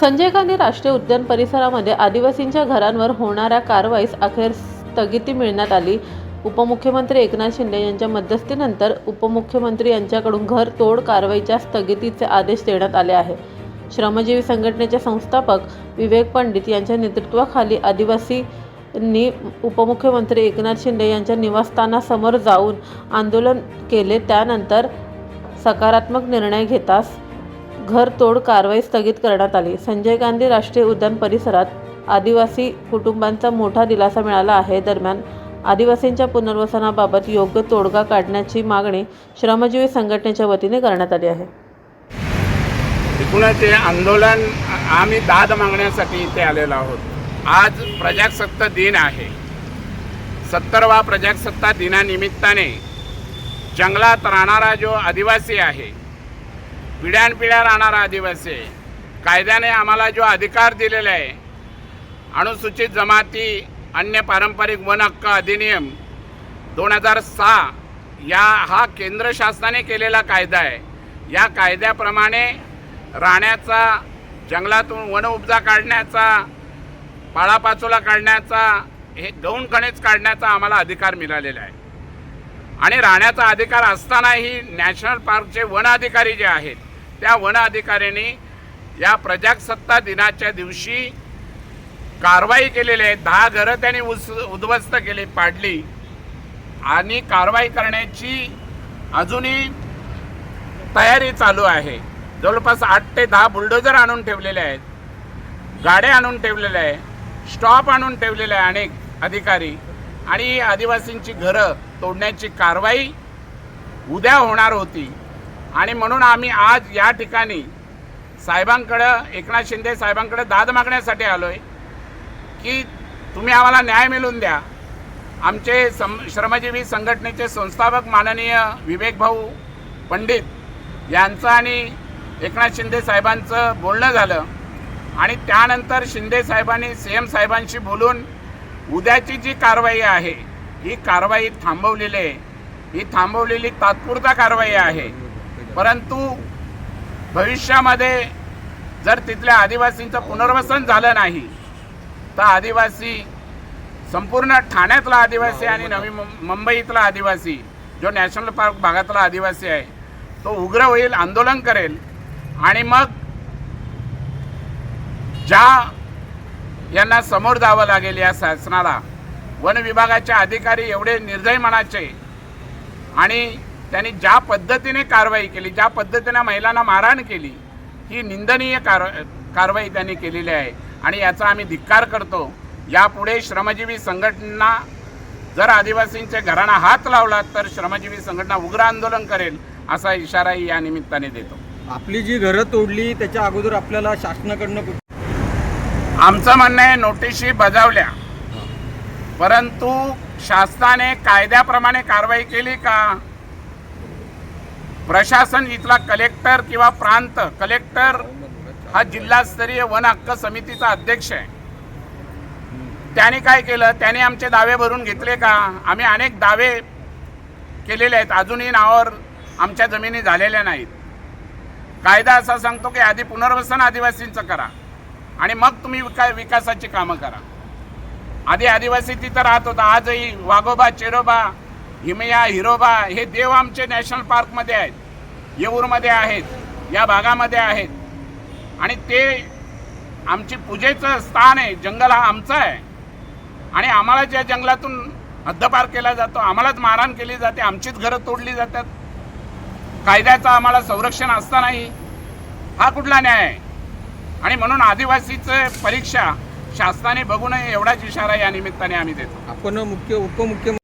संजय गांधी राष्ट्रीय उद्यान परिसरामध्ये आदिवासींच्या घरांवर होणाऱ्या कारवाईस अखेर स्थगिती मिळण्यात आली. उपमुख्यमंत्री एकनाथ शिंदे यांच्या मध्यस्थीनंतर उपमुख्यमंत्री यांच्याकडून घर तोड कारवाईच्या स्थगितीचे आदेश देण्यात आले आहे. श्रमजीवी संघटनेचे संस्थापक विवेक पंडित यांच्या नेतृत्वाखाली आदिवासींनी उपमुख्यमंत्री एकनाथ शिंदे यांच्या निवासस्थानासमोर जाऊन आंदोलन केले. त्यानंतर सकारात्मक निर्णय घेतास घरतोड कारवाई स्थगित करण्यात आली. संजय गांधी राष्ट्रीय उद्यान परिसरात आदिवासी कुटुंबांचा मोठा दिलासा मिळाला आहे. दरम्यान आदिवासींच्या पुनर्वसनाबाबत योग्य तोडगा काढण्याची मागणी श्रमजीवी संघटनेच्या वतीने करण्यात आली आहे. एकूणच हे आंदोलन आम्ही दाद मागण्यासाठी इथे आलेलो आहोत. आज प्रजासत्ताक दिन आहे. सत्तरवा प्रजासत्ताक दिनानिमित्ताने जंगलात राहणारा जो आदिवासी आहे पिढ्यानपिढ्या राहणारा आदिवासी. आहे कायद्याने आम्हाला जो अधिकार दिलेला आहे अनुसूचित जमाती अन्य पारंपरिक वन हक्क अधिनियम दोन हजार सहा या हा केंद्र शासनाने केलेला कायदा आहे. या कायद्याप्रमाणे राहण्याचा जंगलातून वन उपजा काढण्याचा पाळापाचोला काढण्याचा हे गौण खणीज काढण्याचा आम्हाला अधिकार मिळालेला आहे. आणि राहण्याचा अधिकार असतानाही नॅशनल पार्कचे वन अधिकारी जे आहेत त्या वन अधिकाऱ्यांनी या प्रजासत्ता दिनाच्या दिवशी कारवाई केलेली आहे. दहा घरं त्यांनी उस उद्ध्वस्त केली पाडली. आणि कारवाई करण्याची अजूनही तयारी चालू आहे. जवळपास आठ ते दहा बुलडोजर आणून ठेवलेले आहेत. गाड्या आणून ठेवलेल्या आहे स्टॉप आणून ठेवलेले आहे अनेक अधिकारी. आणि आदिवासींची घरं तोडण्याची कारवाई उद्या होणार होती. आणि म्हणून आम्ही आज या ठिकाणी साहेबांकडं एकनाथ शिंदे साहेबांकडे दाद मागण्यासाठी आलो आहे की तुम्ही आम्हाला न्याय मिळवून द्या. आमचे सम श्रमजीवी संघटनेचे संस्थापक माननीय विवेक भाऊ पंडित यांचं आणि एकनाथ शिंदे साहेबांचं बोलणं झालं. आणि त्यानंतर शिंदे साहेबांनी सी एम साहेबांशी बोलून उद्याची जी कारवाई आहे ही कारवाई थांबवलेली आहे. ही थांबवलेली तात्पुरता कारवाई आहे. परंतु भविष्यामध्ये जर तिथल्या आदिवासींचं पुनर्वसन झालं नाही तर आदिवासी संपूर्ण ठाण्यातला आदिवासी आणि नवी मुं- मुंबईतला आदिवासी जो नॅशनल पार्क भागातला आदिवासी आहे तो उग्र होईल आंदोलन करेल. आणि मग ज्या यांना समोर जावं लागेल या शासनाला वन विभागाचे अधिकारी एवढे निर्दय मनाचे आणि त्यांनी ज्या पद्धतीने कारवाई केली ज्या पद्धतीने महिलांना मारहाण केली ही निंदनीय कार कारवाई त्यांनी केलेली आहे. आणि याचा आम्ही धिक्कार करतो. यापुढे श्रमजीवी संघटना जर आदिवासींच्या घरांना हात लावला तर श्रमजीवी संघटना उग्र आंदोलन करेल असा इशाराही या निमित्ताने देतो. आपली जी घरं तोडली त्याच्या अगोदर आपल्याला शासनाकडनं आमचं म्हणणं आहे नोटिशी बजावल्या. परंतु शासनाने कायद्याप्रमाणे कारवाई केली का? प्रशासन इथला कलेक्टर किंवा प्रांत कलेक्टर हा जिल्हास्तरीय वन हक्क समितीचा अध्यक्ष आहे. त्याने काय केलं? त्याने आमचे दावे भरून घेतले का? आम्ही अनेक दावे केलेले आहेत. अजूनही नावावर आमच्या जमिनी झालेल्या नाहीत. कायदा असा सांगतो की आधी पुनर्वसन आदिवासींचं करा आणि मग तुम्ही विका विकासाची कामं करा. आधी आदिवासी तिथं राहत होता. आजही वाघोबा चेरोबा हिमया हिरोबा हे देव आमचे नॅशनल पार्कमध्ये आहेत. येऊरमध्ये आहेत या भागामध्ये आहेत. आणि ते आमची पूजेचं स्थान आहे जंगल हा आमचा आहे. आणि आम्हाला ज्या जंगलातून हद्दपार केला जातो आम्हालाच मारहाण केली जाते आमचीच घरं तोडली जातात. कायद्याचं आम्हाला संरक्षण असतानाही हा कुठला न्याय आहे? आणि म्हणून आदिवासीचं परीक्षा शासनाने बघू नये एवढाच इशारा या निमित्ताने आम्ही देतो. आपण मुख्य उपमुख्यमंत्री